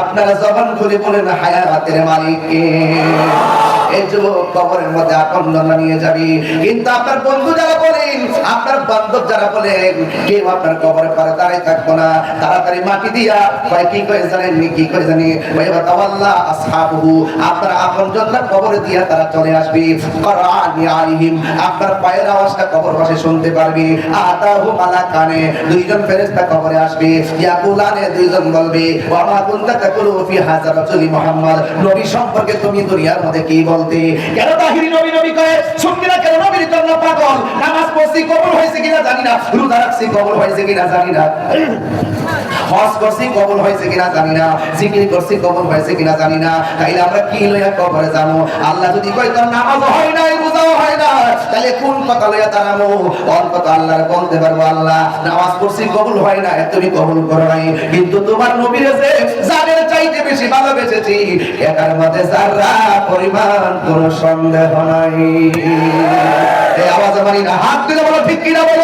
আপনারা জবান খুলে বলেন হায়াতের মালিককে এই যুবক কবরের মধ্যে নিয়ে যাবি। কিন্তু আপনার বন্ধু যারা বলেন, আপনার বান্ধব যারা বলেন, কেউ আপনার পরে থাকব না। তাড়াতাড়ি মাটি দিয়া, কয়, কি করে জানেন কি করে জানি? আসহাবুহু। আপনার আপন কবরে দিয়া তারা চলে আপনার পায়ের আওয়াজটা কবর পাশে শুনতে পারবে। আতাহু মালাকানে দুইজন কবরে আসবে। ইয়াকুলানে দুইজন বলবে, ওয়া মা কুনতা তাকুলু ফি হাযা রাসূলি মুহাম্মদ? নবী সম্পর্কে তুমি দুনিয়ার মধ্যে কি বলতে, কেন তাহিরি নবী নবী কয়ে, শুনবি কেন নবীর জন্য পাগল? নামাজ পড়ছি কবর হয়েছে কিনা জানি না। রোজা রাখছি কবর হয়েছে কিনা জানি না। তাইলে আল্লাহ হয় না আল্লাহ? নামাজ পড়ছি, কবুল হয় না তুমি কবুল করো নাই। কিন্তু তোমার নবীর চাইতে বেশি ভালোবেসেছি এটার মধ্যে যারা পরিমাণ কোন সন্দেহ নাই এই আওয়াজ আমার না হাত তুলে বলো ঠিক কিনা বলো